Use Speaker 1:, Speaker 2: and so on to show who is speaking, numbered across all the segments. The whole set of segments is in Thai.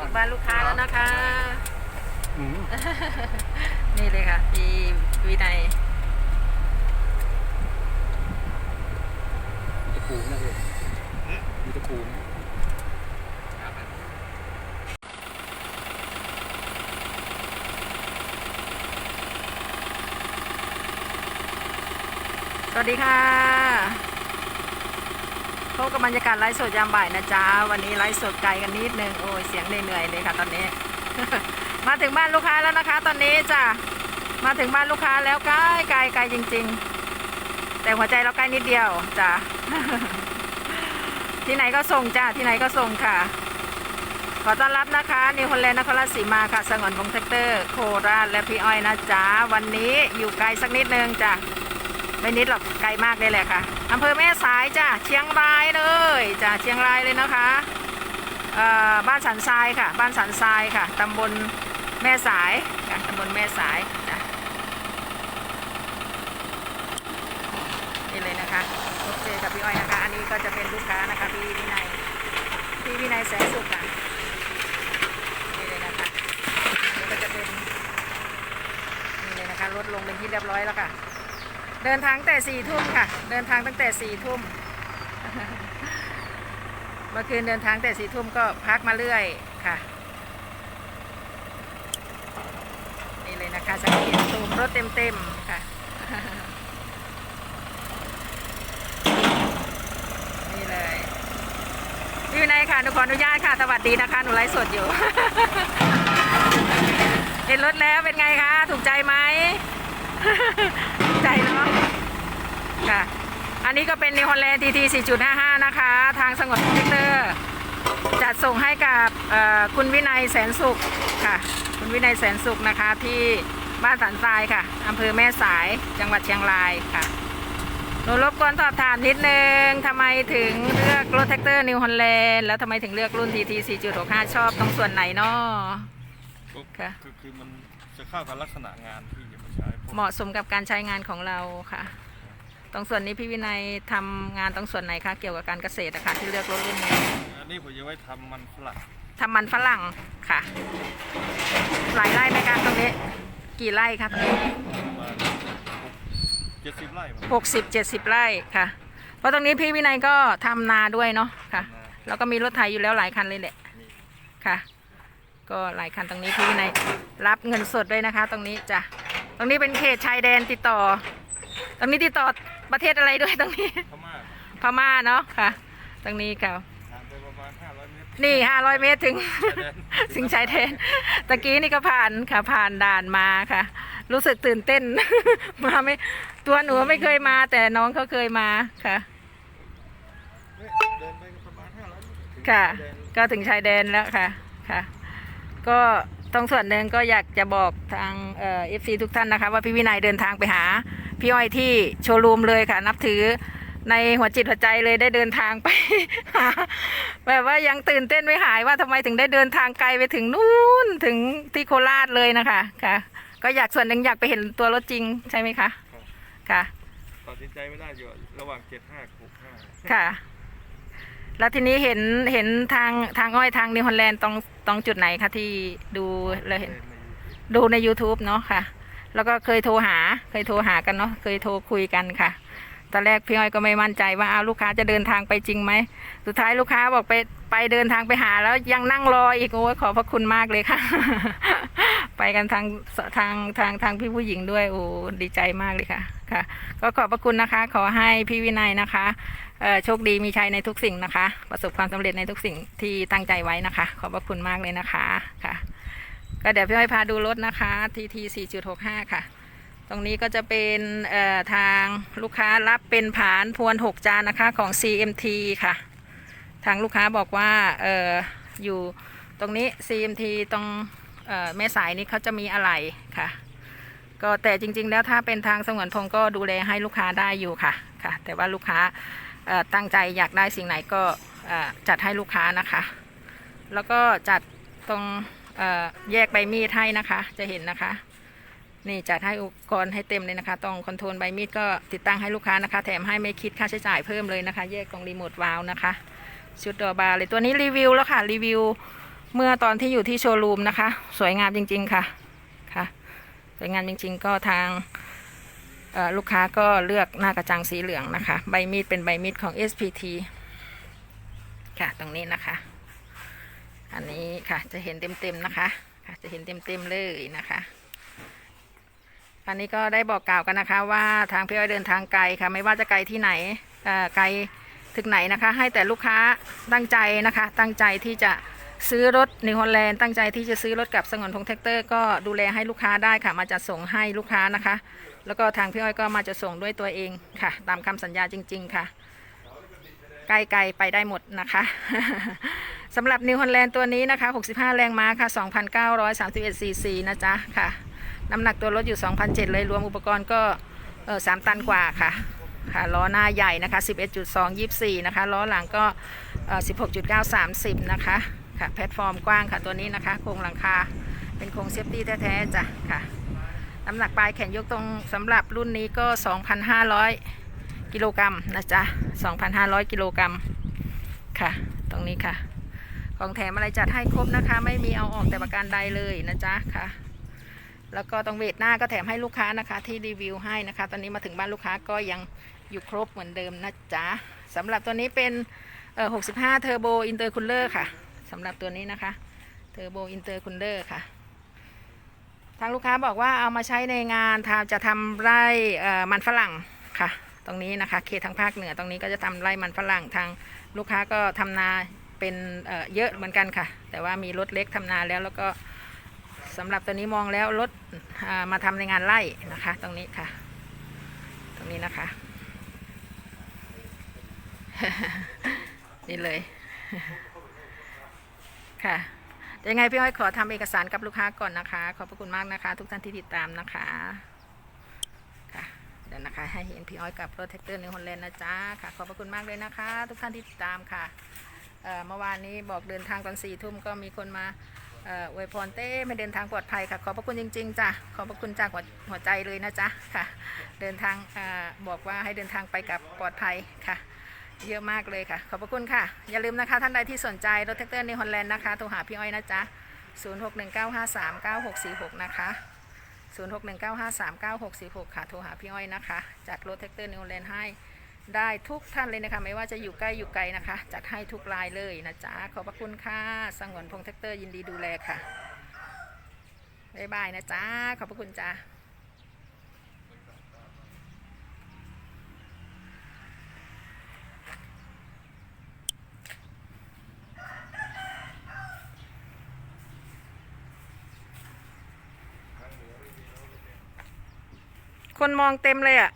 Speaker 1: ถึงบ้านลูกค้าแล้วนะคะ
Speaker 2: อืม
Speaker 1: นี่เลยค่ะพี่วินัย
Speaker 2: มีตะปูนะพี่มีตะปูนะ
Speaker 1: สวัสดีค่ะ พบกับบรรยากาศไลฟ์สดยามบ่ายนะจ๊ะ วันนี้ไลฟ์สดไกลกันนิดนึง โอ้ยเสียงเหนื่อยๆเลยค่ะตอนนี้ มาถึงบ้านลูกค้าแล้วนะคะ ตอนนี้จ้ะ มาถึงบ้านลูกค้าแล้วใกล้ไกลไกลจริง ๆ แต่หัวใจเราใกล้นิดเดียวจ้ะ ที่ไหนก็ส่งจ้ะ ที่ไหนก็ส่งค่ะ ขอต้อนรับนะคะนิวฮอลแลนด์นครราชสีมาค่ะ สงวนวงแท็กเตอร์ โคราชและพี่อ้อยนะจ๊ะ วันนี้อยู่ไกลสักนิดนึงจ้ะ ไม่นิดหรอกไกลมากเลยแหละค่ะ อำเภอแม่สายจ้ะเชียงรายเลยจ้ะเชียงรายเลยนะคะบ้านสันทรายค่ะ บ้านสันทรายค่ะตำบลแม่สายค่ะตำบลแม่สายจ้ะนี่เลยนะคะพบเจอกับพี่อ้อยนะคะ อันนี้ก็จะเป็นลูกค้านะคะพี่วินัยพี่วินัยแสนสุขค่ะนี่เลยนะคะนี่ก็จะเป็นนี่เลยนะคะลดลงเป็นที่เรียบร้อยแล้วค่ะ เดินทางตั้งแต่สี่ทุ่มค่ะ เดินทางตั้งแต่สี่ทุ่มเมื่อคืนเดินทางแต่สี่ทุ่มก็พักมาเรื่อยค่ะ นี่เลยนะคะสังเกตตูมรถเต็มๆค่ะ นี่เลยพี่วินัยค่ะหนูขออนุญาตค่ะ สวัสดีนะคะ หนูไลฟ์สดอยู่ เห็นรถแล้วเป็นไงคะ ถูกใจไหม ใจเนาะค่ะ อันนี้ก็เป็นนิวฮอลแลนด์ทีที4.55 นะคะ ทางสงวนคอมพิวเตอร์ จัดส่งให้กับเอ่อคุณวินัยแสนสุขค่ะ คุณวินัยแสนสุขนะคะที่บ้านสันทรายค่ะอำเภอแม่สายจังหวัดเชียงรายค่ะหนูรบกวนสอบถามนิดนึงทำไมถึงเลือกรถแท็กเตอร์นิวฮอลแลนด์แล้วทำไมถึงเลือกรุ่น TT 4.65 ชอบตรงส่วนไหนเนาะ
Speaker 2: ก็
Speaker 1: ค่ะ
Speaker 2: คือคือมันจะเข้ากับลักษณะงานที่จะมาใช้พวก
Speaker 1: เหมาะสมกับการใช้งานของเราค่ะ ตรงส่วนนี้พี่วินัยทำงานตรงส่วนไหนคะเกี่ยวกับการเกษตรนะคะที่เลือกรถรุ่นนี้
Speaker 2: อันนี้ผมจะไว้ทำมันฝรั่ง
Speaker 1: ทำมันฝรั่งค่ะ หลายไร่ไหมคะตรงนี้ กี่ไร่คะตรงนี้
Speaker 2: ประมาณเจ็ดสิบไร่มั้ง
Speaker 1: หกสิบเจ็ดสิบไร่ค่ะ เพราะตรงนี้พี่วินัยก็ทำนาด้วยเนาะค่ะแล้วก็มีรถไถอยู่แล้วหลายคันเลยแหละ
Speaker 2: มี
Speaker 1: ค่ะ ก็หลายคันตรงนี้พี่วินัยรับเงินสดด้วยนะคะ ตรงนี้จ้ะ ตรงนี้เป็นเขตชายแดนติดต่อ ตรงนี้ติดต่อประเทศอะไรด้วยตรงนี้
Speaker 2: พม่า
Speaker 1: พม่าเนาะค่ะ ตรงนี้ค่ะ
Speaker 2: ห่างไปประมาณห้าร้อยเมตร
Speaker 1: นี่ห้าร้อยเมตรถึง
Speaker 2: ชายแดน
Speaker 1: สิงชายแดนตะกี้นี่ก็ผ่านค่ะ ผ่านด่านมาค่ะ รู้สึกตื่นเต้น มาไม่ตัวหนูไม่เคยมา แต่น้องเขาเคยมาค่ะ
Speaker 2: เดินไปประมาณห้าร้อยเมตรถึง
Speaker 1: ค่ะ
Speaker 2: ชายแดน
Speaker 1: ก็ถึงชายแดนแล้วค่ะค่ะ ก็ ตรงส่วนหนึ่งก็อยากจะบอกทางเอ่อฟซีทุกท่านนะคะ ว่าพี่วินัยเดินทางไปหา พี่อ้อยที่โชว์รูมเลยค่ะ นับถือในหัวจิตหัวใจเลยได้เดินทางไปหาแบบว่ายังตื่นเต้นไม่หายว่าทำไมถึงได้เดินทางไกลไปถึงนู่นถึงที่โคราชเลยนะคะค่ะ ก็อยากส่วนหนึ่งอยากไปเห็นตัวรถจริงใช่ไหมคะค่ะ
Speaker 2: ตัดสินใจไม่ได้อยู่ระหว่างเจ็ดห้าหกห้า
Speaker 1: ค่ะ แล้วทีนี้เห็นเห็นทางทางอ้อยทางนิวฮอลแลนด์ตรงตรงจุดไหนคะที่ดูเลยเห็น ดูใน YouTube เนาะค่ะ แล้วก็เคยโทรหา เคยโทรหากันเนาะเคยโทรคุยกันค่ะ ตอนแรกพี่อ้อยก็ไม่มั่นใจว่าเอาลูกค้าจะเดินทางไปจริงไหม สุดท้ายลูกค้าบอกไปไปเดินทางไปหาแล้วยังนั่งรออีกโอ้ขอบพระคุณมากเลยค่ะ ไปกันทางทางทางทางพี่ผู้หญิงด้วยโอ้ดีใจมากเลยค่ะค่ะ ก็ขอบพระคุณนะคะ ขอให้พี่วินัยนะคะโชคดีมีชัยในทุกสิ่งนะคะ ประสบความสำเร็จในทุกสิ่งที่ตั้งใจไว้นะคะ ขอบพระคุณมากเลยนะคะค่ะ ก็เดี๋ยวพี่อ้อยพาดูรถนะคะ TT 4.65ค่ะ ตรงนี้ก็จะเป็นทางลูกค้ารับเป็นผานพวน6จานนะคะของ CMT ค่ะ ทางลูกค้าบอกว่าอออยู่ตรงนี้ CMT ตรงแม่สายนี้เขาจะมีอะไรค่ะ ก็แต่จริง ๆ แล้วถ้าเป็นทางสงวนพงก็ดูแลให้ลูกค้าได้อยู่ค่ะค่ะ แต่ว่าลูกค้าตั้งใจอยากได้สิ่งไหนก็จัดให้ลูกค้านะคะ แล้วก็จัดตรงแยกใบมีดให้นะคะ จะเห็นนะคะ นี่จัดให้อุปกรณ์ให้เต็มเลยนะคะ ตรงคอนโทรลใบมีดก็ติดตั้งให้ลูกค้านะคะ แถมให้ไม่คิดค่าใช้จ่ายเพิ่มเลยนะคะ แยกตรงรีโมทวาล์วนะคะ ชุดดอบาร์เลยตัวนี้รีวิวแล้วค่ะรีวิวเมื่อตอนที่อยู่ที่โชว์รูมนะคะ สวยงามจริง ๆค่ะค่ะ สวยงามจริง ๆ ก็ทางลูกค้าก็เลือกหน้ากระจังสีเหลืองนะคะ ใบมีดเป็นใบมีดของ SPT ค่ะตรงนี้นะคะ อันนี้ค่ะจะเห็นเต็มๆนะคะค่ะจะเห็นเต็มๆเลยนะคะ อันนี้ก็ได้บอกกล่าวกันนะคะ ว่าทางพี่อ้อยเดินทางไกลค่ะ ไม่ว่าจะไกลที่ไหนไกลถึงไหนนะคะ ให้แต่ลูกค้าตั้งใจนะคะ ตั้งใจที่จะซื้อรถนิวฮอลแลนด์ตั้งใจที่จะซื้อรถกับสงวนพงแท็กเตอร์ก็ดูแลให้ลูกค้าได้ค่ะ มาจัดส่งให้ลูกค้านะคะ แล้วก็ทางพี่อ้อยก็มาจะส่งด้วยตัวเองค่ะ ตามคำสัญญาจริง ๆ ค่ะไกลๆไปได้หมดนะคะสำหรับนิวฮอลแลนด์ตัวนี้นะคะ 65 แรงม้าค่ะ 2,931ซีซีนะจ๊ะค่ะ น้ำหนักตัวรถอยู่2,007เลยรวมอุปกรณ์ก็3ตันกว่าค่ะค่ะล้อหน้าใหญ่นะคะ 11.2 24 นะคะล้อหลังก็ 16.9 30 นะคะค่ะแพลตฟอร์มกว้างค่ะตัวนี้นะคะโครงหลังคาเป็นโครงเซฟตี้แท้ๆจ้ะค่ะน้ำหนักปลายแขนยกตรงสำหรับรุ่นนี้ก็ 2,500 กิโลกรัมนะจ๊ะ 2,500 กิโลกรัมค่ะ ตรงนี้ค่ะ ของแถมอะไรจัดให้ครบนะคะ ไม่มีเอาออกแต่ประการใดเลยนะจ๊ะค่ะ แล้วก็ตรงเวทหน้าก็แถมให้ลูกค้านะคะ ที่รีวิวให้นะคะ ตอนนี้มาถึงบ้านลูกค้าก็ยังอยู่ครบเหมือนเดิมนะจ๊ะสำหรับตัวนี้เป็นเอ่อ65เทอร์โบอินเตอร์คูลเลอร์ค่ะสำหรับตัวนี้นะคะเทอร์โบอินเตอร์คูลเลอร์ค่ะทางลูกค้าบอกว่าเอามาใช้ในงานทำจะทำไร่เอ่อมันฝรั่งค่ะ ตรงนี้นะคะเขตทางภาคเหนือตรงนี้ก็จะทำไร่มันฝรั่งทางลูกค้าก็ทำนาเป็นเอ่อเยอะเหมือนกันค่ะ แต่ว่ามีรถเล็กทำนาแล้วแล้วก็ สำหรับตัวนี้มองแล้วรถมาทำในงานไร่นะคะ ตรงนี้ค่ะ ตรงนี้นะคะ นี่เลยค่ะยังไงพี่อ้อยขอทำเอกสารกับลูกค้าก่อนนะคะ ขอบพระคุณมากนะคะ ทุกท่านที่ติดตามนะคะค่ะเดี๋ยวนะคะให้เห็นพี่อ้อยกับรถแท็กเตอร์นิวฮอลแลนด์นะจ๊ะค่ะขอบพระคุณมากเลยนะคะ ทุกท่านที่ติดตามค่ะเมื่อวานนี้บอกเดินทางตอนสี่ทุ่มก็มีคนมา อ่ออวยพรเต้ไม่เดินทางปลอดภัยค่ะ ขอบพระคุณจริง ๆจ้ะขอบพระคุณจากหัวหัวใจเลยนะจ๊ะค่ะ เดินทางเอ่อบอกว่าให้เดินทางไปกับปลอดภัยค่ะ เยอะมากเลยค่ะ ขอบพระคุณค่ะ อย่าลืมนะคะ ท่านใดที่สนใจรถแท็กเตอร์ในฮอลแลนด์นะคะโทรหาพี่อ้อยนะจ๊ะ0619539646 นะคะ 0619539646 ค่ะ โทรหาพี่อ้อยนะคะ จัดรถแท็กเตอร์ในฮอลแลนด์ให้ ได้ทุกท่านเลยนะคะ ไม่ว่าจะอยู่ใกล้อยู่ไกลนะคะ จัดให้ทุกรายเลยนะจ๊ะ ขอบพระคุณค่ะสังวนพงแท็กเตอร์ยินดีดูแลค่ะบ๊ายบายนะจ๊ะ ขอบพระคุณจ้าคนมองเต็มเลยอะ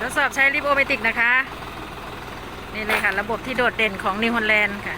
Speaker 1: ทดสอบใช้ริบโอเมติกนะคะ นี่เลยค่ะ ระบบที่โดดเด่นของนิวฮอลแลนด์ค่ะ